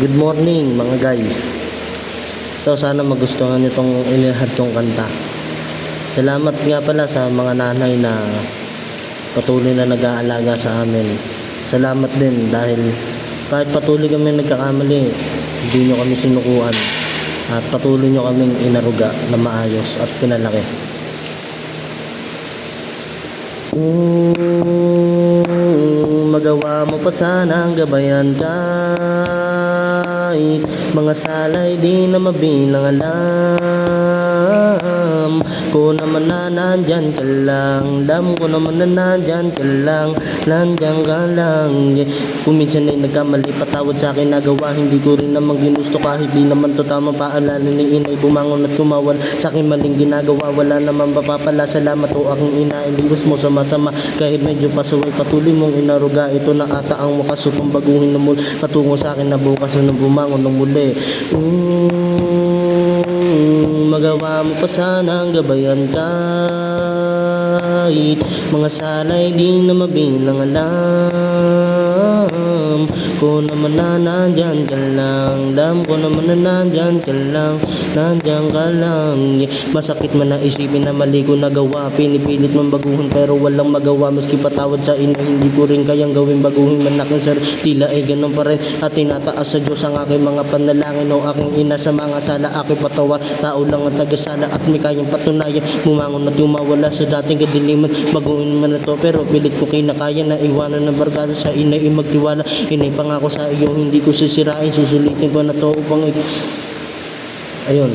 Good morning mga guys. So sana magustuhan nyo itong inilahad kong kanta. Salamat nga pala sa mga nanay na patuloy na nag-aalaga sa amin. Salamat din dahil kahit patuloy kami nagkakamali, hindi nyo kami sinukuan. At patuloy nyo kaming inaruga na maayos at pinalaki. Mm, magawa mo pa sana ang gabayan kahit mga salay di na mabilang alam ko naman na nandyan ka lang. Alam ko naman na nandyan ka lang. Nandyan ka lang. Yeah. kung minsan ay nagkamali patawad sa akin nagawa. Hindi ko rin naman ginusto. Kahit di naman to tama paalala ni inay. Bumangon at kumawan sa akin maling ginagawa. Wala naman papapala salamat o aking ina. Iliwas mo sa masama. Kahit medyo pasuway patuloy mong inaruga. Ito na ata ang makasupang baguhin na muli patungo sa akin na bukas na bumangon ng muli. Mm, magawa mo pa sana ang gabayan kahit mga salay di na mabilang alam ko naman na nandyan ka lang. Alam ko naman na nandyan ka lang. Nandyan ka lang. Yeah. Masakit man na isipin na mali ko nagawa. Pinipilit man baguhin pero walang magawa. Maski patawad sa ina hindi ko rin kayang gawin. Baguhin man aking sir. Tila ay ganun pa rin. At tinataas sa Diyos ang aking mga panalangin O aking ina sa mga sala. Aking patawa. Tao lang ang tagasala at may kayang patunayan. Bumangon at umawala sa dating kadiliman. Baguhin man na to pero pilit ko kinakaya na iwanan ng barkada sa inay ay magtiwala. Inay pangako sa iyo hindi ko sisirain Susulitin ko na to upang Ayun